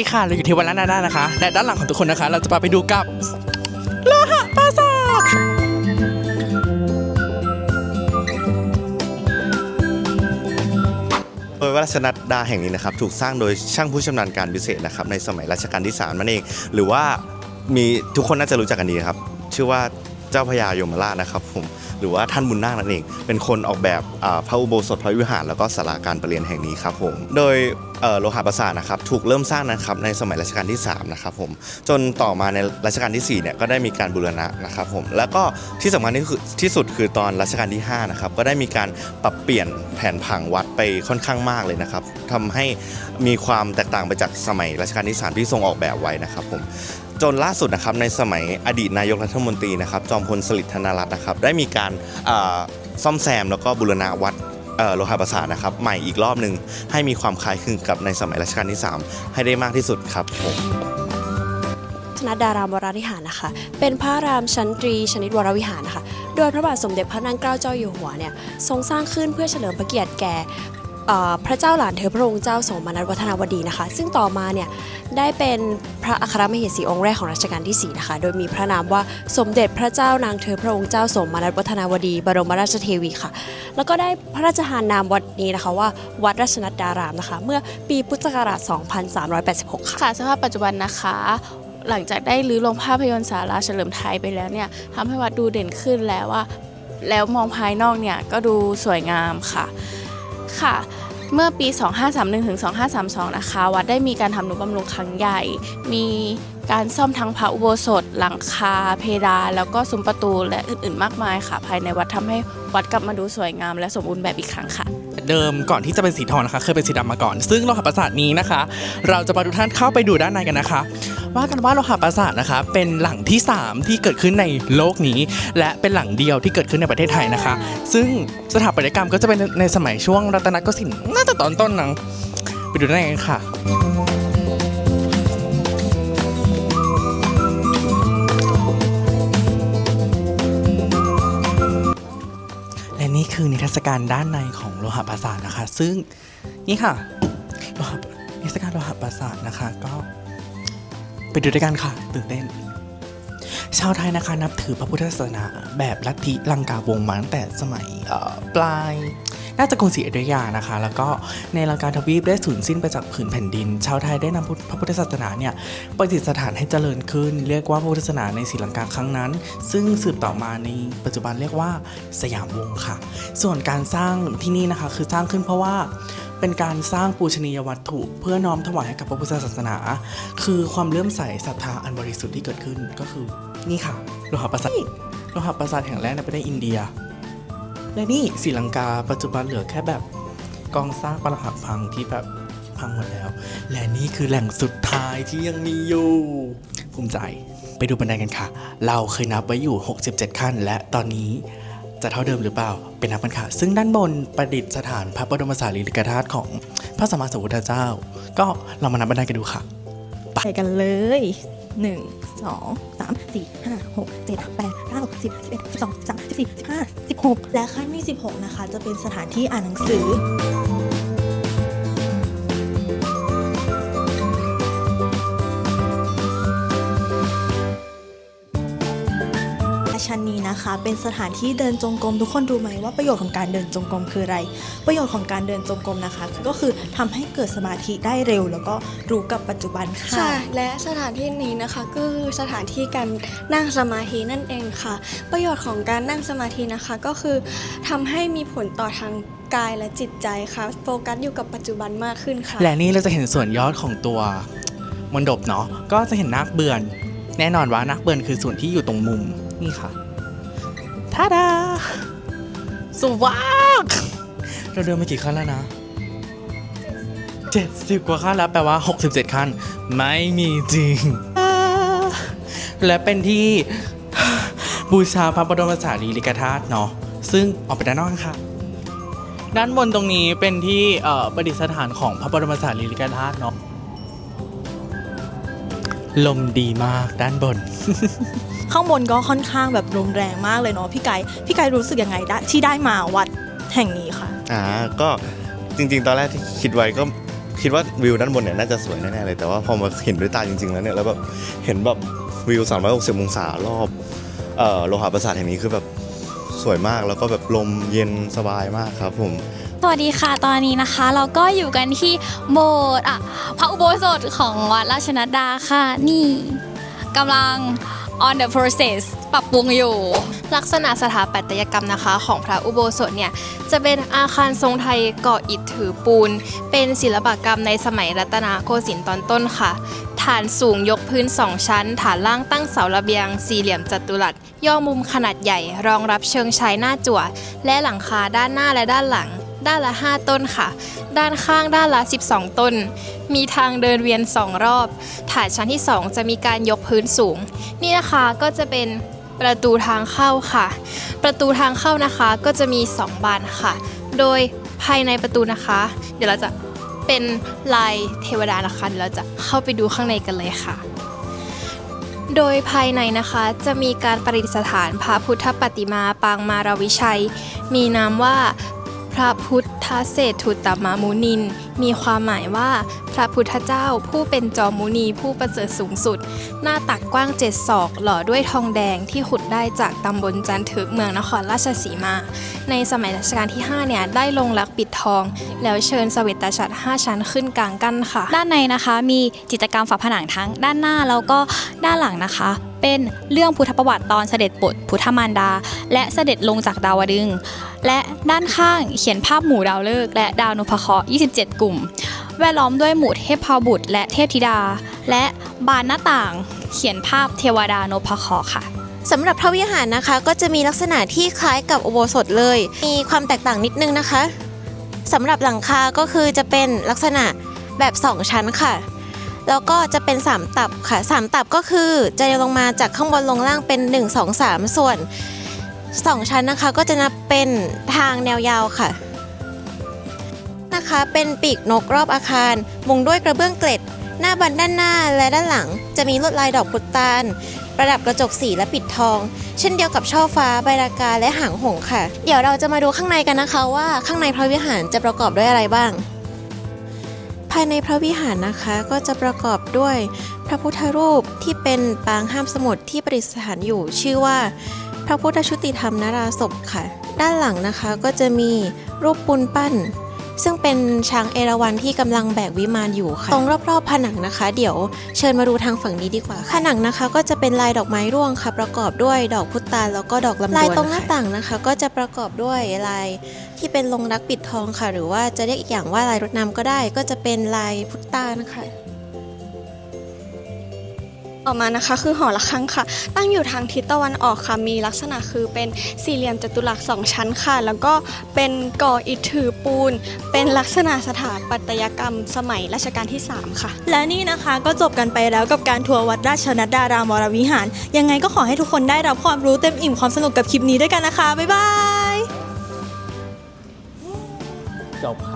นี่ค่ะเราอยู่ที่วัดล้านาด้านะคะและด้านหลังของทุกคนนะคะ เราจะพาไปดูกับโลหะปราสาทโดยวัดราชนัดดาแห่งนี้นะครับ ถูกสร้างโดยช่างผู้ชำนาญการพิเศษนะครับ ในสมัยรัชกาลที่3นั่นเอง หรือว่ามีทุกคนน่าจะรู้จักกันดีครับ ชื่อว่า จ้าพญายมราชนะครับผมหรือว่าท่านบุญนาคนั่นเอง เป็นคนออกแบบพระอุโบสถพระวิหาร แล้วก็ศาลาการประเรียนแห่งนี้ครับผมโดยโลหะปราสาทนะครับถูกเริ่มสร้างนะครับในสมัยรัชกาลที่3นะครับผมจนต่อมาในรัชกาลที่4เนี่ยก็ได้มีการบูรณะนะครับผมแล้วก็ที่สำคัญที่คือที่สุดคือตอนรัชกาลที่5นะครับก็ได้มีการปรับเปลี่ยนแผนผังวัดไปค่อนข้างมากเลยนะครับทำให้มีความแตกต่างไปจากสมัยรัชกาลที่3ที่ทรงออกแบบไว้นะครับผม จนล่าสุดนะครับในสมัยอดีตนายกรัฐมนตรีนะครับจอมพลสฤษดิ์ธนรัตน์นะครับได้มีการซ่อมแซมแล้วก็บูรณะวัดโลหะประสาทนะครับใหม่อีกรอบหนึ่งให้มีความคล้ายคลึงกับในสมัยรัชกาลที่ 3 ให้ได้มากที่สุดครับผมชนะดารามวรวิหารนะคะ เป็นพระรามชั้นตรีชนิดวรวิหารนะคะ โดยพระบาทสมเด็จพระนางเกล้าเจ้าอยู่หัวเนี่ยทรงสร้างขึ้นเพื่อเฉลิมพระเกียรติแก่ พระเจ้าหลานเธอพระองค์เจ้าสมนัสวัฒนาวดีนะคะ ซึ่งต่อมาเนี่ยได้เป็นพระอัครมเหสีองค์แรกของรัชกาลที่4นะคะโดยมีพระนามว่าสมเด็จพระเจ้านางเธอพระองค์เจ้าสมนัสวัฒนาวดี บรมราชเทวีค่ะ แล้วก็ได้พระราชทานนามวัดนี้นะคะว่าวัดราชนัดดารามนะคะ เมื่อปีพุทธศักราช 2386 ค่ะค่ะสภาพปัจจุบันนะคะหลังจากได้รื้อโรงภาพยนตร์สาราเฉลิมไทยไปแล้วเนี่ยทำให้วัดดูเด่นขึ้นแล้วว่า แล้วมองภายนอกเนี่ยก็ดูสวยงามค่ะ ค่ะ เมื่อปี 2531-2532 นะคะ วัดได้มีการทำนุบำรุงครั้งใหญ่ มี การซ่อมทั้งพระอุโบสถ หลังคา เพดานแล้วก็ซุ้มประตูและอื่นๆ มากมายค่ะ ภายในวัดทำให้วัดกลับมาดูสวยงามและสมบูรณ์แบบอีกครั้งค่ะ เดิมก่อนที่จะเป็นสีทองนะคะ เคยเป็นสีดำมาก่อน ซึ่งโลหะปราสาทนี้นะคะ เราจะพาทุกท่านเข้าไปดูด้านในกันนะคะ ว่ากันว่าโลหะปราสาทนะคะ เป็นหลังที่ 3 ที่เกิดขึ้นในโลกนี้ และเป็นหลังเดียวที่เกิดขึ้นในประเทศไทยนะคะ ซึ่งสถาปัตยกรรมก็จะเป็นในสมัยช่วงรัตนโกสินทร์น่าจะตอนต้นนังไปดูด้านในกันค่ะ นี่คือนิทรรศการด้านในของโลหะปราสาทนะคะ ซึ่งนี่ค่ะโลหะนิทรรศการโลหะปราสาทนะคะ ก็ไปดูด้วยกันค่ะ ตื่นเต้น ชาวไทยนะคะนับถือพระพุทธศาสนาแบบลัทธิลังกาวงมาตั้งแต่สมัยปลายน่าจะกรุงศรีอยุธยานะคะ แล้วก็ในลังกาทวีปได้สูญสิ้นไปจากผืนแผ่นดิน ชาวไทยได้นำพุทธพระพุทธศาสนาเนี่ยประดิษฐานให้เจริญขึ้น เรียกว่าพระพุทธศาสนาในศรีลังกาครั้งนั้น ซึ่งสืบต่อมาในปัจจุบันเรียกว่าสยามวงค่ะ ส่วนการสร้างที่นี่นะคะคือสร้างขึ้นเพราะว่า เป็นการสร้างปูชนียวัตถุ เพื่อน้อมถวายให้กับพระพุทธศาสนา คือความเลื่อมใสศรัทธาอันบริสุทธิ์ที่เกิดขึ้นก็คือนี่ค่ะโลหะปราสาทโลหะปราสาทแห่งแรกในประเทศอินเดีย และนี่ศรีลังกาปัจจุบันเหลือแค่แบบกองสร้างปรักหักพังที่แบบพังหมดแล้ว และนี่คือแหล่งสุดท้ายที่ยังมีอยู่ภูมิใจไปดูบันไดกันค่ะ เราเคยนับไว้อยู่ 67 ขั้น และตอนนี้ จะเท่าเดิมหรือเปล่าเป็นนับกันค่ะ ซึ่งด้านบนประดิษฐานพระบรมสารีริกธาตุของพระสัมมาสัมพุทธเจ้า ก็เรามานับบันไดกันดูค่ะไปกันเลย 1 2 3 4 5 6 7 8 9 10 11 12 13 14 15 16 และขั้นที่ 16 นะคะ จะเป็นสถานที่อ่านหนังสือ นะคะ เป็นสถานที่เดินจงกรมทุกคนรู้ไหมว่าประโยชน์ของการเดินจงกรมคืออะไร ประโยชน์ของการเดินจงกรมนะคะ ก็คือทำให้เกิดสมาธิได้เร็ว แล้วก็รู้กับปัจจุบันค่ะค่ะ และสถานที่นี้นะคะก็คือสถานที่การนั่งสมาธินั่นเองค่ะ ประโยชน์ของการนั่งสมาธินะคะก็คือทำให้มีผลต่อทางกายและจิตใจค่ะ โฟกัสอยู่กับปัจจุบันมากขึ้นค่ะ และนี่เราจะเห็นส่วนยอดของตัวมณฑปเนาะก็จะเห็นนาคเบือน แน่นอนว่านาคเบือนคือส่วนที่อยู่ตรงมุมนี่ค่ะ ท่าดาสวากเราเดินมากี่ขั้นแล้วนะ70กว่าขั้นแล้วแปลว่า 67 ขั้น ไม่มีจริงอ่าและเป็นที่บูชาพระบรมสารีริกธาตุเนาะซึ่งออกไปด้านนอกกันค่ะ ด้านบนตรงนี้เป็นที่เอ่อประดิษฐานของพระบรมสารีริกธาตุเนาะ ลมดีมากด้านบน ข้างบนก็ค่อนข้างแบบลมแรงมากเลยเนาะพี่ไก่พี่ไก่รู้สึกยังไงได้ที่ได้มาวัดแห่งนี้ค่ะ อ่าก็จริงๆ ตอนแรกที่คิดไว้ก็คิดว่าวิวด้านบนเนี่ยน่าจะสวยแน่ๆเลยแต่ว่าพอมาเห็นด้วยตาจริงๆแล้วเนี่ยแล้วแบบเห็นแบบวิว 360 องศารอบเอ่อโลหะปราสาทแห่งนี้คือแบบสวยมากแล้วก็แบบลมเย็นสบายมากครับผมส วัสดีค่ะ ตอนนี้นะคะ เราก็อยู่กันที่โบสถ์อะพระอุโบสถของวัดราชนัดดาค่ะ นี่กำลัง on the process ปรับปรุงอยู่ ลักษณะสถาปัตยกรรมนะคะ ของพระอุโบสถเนี่ย จะเป็นอาคารทรงไทยก่ออิฐถือปูน เป็นศิลปกรรมในสมัยรัตนโกสินทร์ตอนต้นค่ะ ฐานสูงยกพื้นสองชั้น ฐานล่างตั้งเสาระเบียง สี่เหลี่ยมจัตุรัส ย่อมุมขนาดใหญ่ รองรับเชิงชายหน้าจั่ว และหลังคาด้านหน้าและด้านหลัง ด้านละ 5 ต้นค่ะ ด้านข้างด้านละ 12 ต้น มีทางเดินเวียน 2 รอบ ฐานชั้นที่ 2 จะมีการยกพื้นสูง นี่นะคะก็จะเป็นประตูทางเข้าค่ะ ประตูทางเข้านะคะก็จะมี 2 บานค่ะ โดยภายในประตูนะคะ เดี๋ยวเราจะเป็นลายเทวดานะคะเดี๋ยวเราจะเข้าไปดูข้างในกันเลยค่ะ โดยภายในนะคะจะมีการประดิษฐานพระพุทธปฏิมาปางมารวิชัย มีนามว่า ระพุทธเศรษฐุตตมมุนิน มีความหมายว่า ระพุทธเจ้า ผู้เป็นจอมมุนีผู้ประเสริฐสูงสุด หน้าตักกว้างเจ็ดศอกหล่อด้วยทองแดงที่ขุดได้จากตำบลจันทึกเมืองนครราชสีมา ในสมัยรัชกาลที่ 5 เนี่ย ได้ลงรักปิดทอง แล้วเชิญเสวตฉัตร5ชั้นขึ้นกลางกั้นค่ะ ด้านในนะคะมีจิตรกรรมฝาผนังทั้งด้านหน้าแล้วก็ด้านหลังนะคะ เป็นเรื่องพุทธประวัติตอนเสด็จปลดพุทธมารดา และเสด็จลงจากดาวดึงและด้านข้างเขียนภาพหมู่ดาวฤกษ์และดาวนพเคราะห์27 กลุ่ม แวดล้อมด้วยหมู่เทพพบุตร และเทพธิดา และบานหน้าต่าง เขียนภาพเทวดานพเคราะห์ค่ะสำหรับพระวิหารนะคะก็จะมีลักษณะที่คล้ายกับอุโบสถเลย มีความแตกต่างนิดนึงนะคะสำหรับหลังคาก็คือจะเป็นลักษณะแบบ 2 ชั้นค่ะ แล้วก็จะเป็น 3 ตับค่ะ 3 ตับก็คือจะลงมาจากข้างบนลงล่างเป็น 1 2 3 ส่วน 2 ชั้นนะคะก็จะนับเป็นทางแนวยาวค่ะ นะคะ เป็นปีกนกรอบอาคาร มุงด้วยกระเบื้องเกล็ด หน้าบันด้านหน้าและด้านหลัง จะมีลวดลายดอกพุตาลประดับกระจกสีและปิดทอง เช่นเดียวกับช่อฟ้าใบรากาและหางหงค่ะ เดี๋ยวเราจะมาดูข้างในกันนะคะว่าข้างในพระวิหารจะประกอบด้วยอะไรบ้างภายในพระวิหารนะคะก็จะประกอบด้วยพระพุทธรูปที่เป็นปางห้ามสมุดที่ประดิษฐานอยู่ ชื่อว่าพระพุทธชุติธรรมนราศพค่ะ ด้านหลังนะคะก็จะมีรูปปูนปั้น ซึ่งเป็นช้างเอราวัณที่กำลังแบกวิมานอยู่ค่ะ ตรงรอบๆผนังนะคะ เดี๋ยวเชิญมาดูทางฝั่งนี้ดีกว่าผนังนะคะ ก็จะเป็นลายดอกไม้ร่วงค่ะ ประกอบด้วยดอกพุตานแล้วก็ดอกลำดวนลายตรงหน้าต่างนะคะ ก็จะประกอบด้วยลายที่เป็นลงรักปิดทองค่ะ หรือว่าจะเรียกอีกอย่างว่าลายรดน้ำก็ได้ ก็จะเป็นลายพุตานค่ะ ต่อมานะคะคือหอระฆังค่ะ ตั้งอยู่ทางทิศตะวันออกค่ะมีลักษณะคือเป็นสี่เหลี่ยมจัตุรัสสองชั้นค่ะ แล้วก็เป็นก่ออิฐถือปูน เป็นลักษณะสถาปัตยกรรมสมัยรัชกาลที่ 3 ค่ะ และนี่นะคะก็จบกันไปแล้วกับการทัวร์วัดราชนัดดารามวรวิหาร ยังไงก็ขอให้ทุกคนได้รับความรู้เต็มอิ่มความสนุกกับคลิปนี้ด้วยกันนะคะบ๊ายบายจบค่ะ